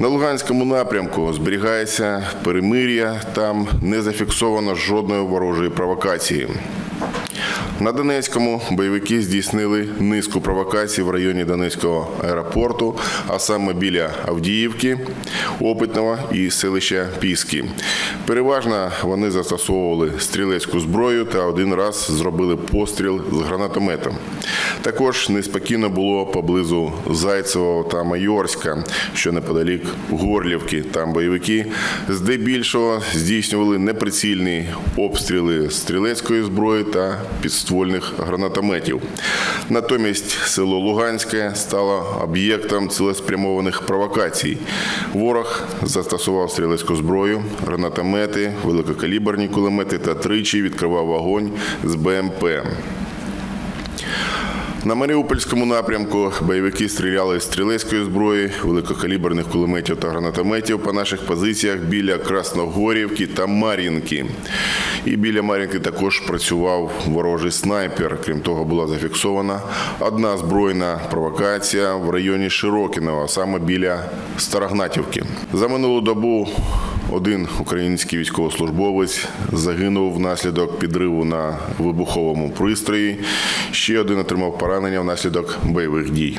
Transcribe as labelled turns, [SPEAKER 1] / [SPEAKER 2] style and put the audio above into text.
[SPEAKER 1] На Луганському напрямку зберігається перемир'я. Там не зафіксовано жодної ворожої провокації. На Донецькому бойовики здійснили низку провокацій в районі Донецького аеропорту, а саме біля Авдіївки, Опитного і селища Піски. Переважно вони застосовували стрілецьку зброю та один раз зробили постріл з гранатометом. Також неспокійно було поблизу Зайцевого та Майорська, що неподалік Горлівки. Там бойовики здебільшого здійснювали неприцільні обстріли стрілецької зброї та підствольних гранатометів. Натомість село Луганське стало об'єктом цілеспрямованих провокацій. Ворог застосував стрілецьку зброю, гранатомети, великокаліберні кулемети та тричі відкривав вогонь з БМП. На Маріупольському напрямку бойовики стріляли з стрілецької зброї, великокаліберних кулеметів та гранатометів по наших позиціях біля Красногорівки та Мар'їнки. І біля Мар'їнки також працював ворожий снайпер. Крім того, була зафіксована одна збройна провокація в районі Широкіного, саме біля Старогнатівки. За минулу добу один український військовослужбовець загинув внаслідок підриву на вибуховому пристрої. Ще один отримав поранення внаслідок бойових дій.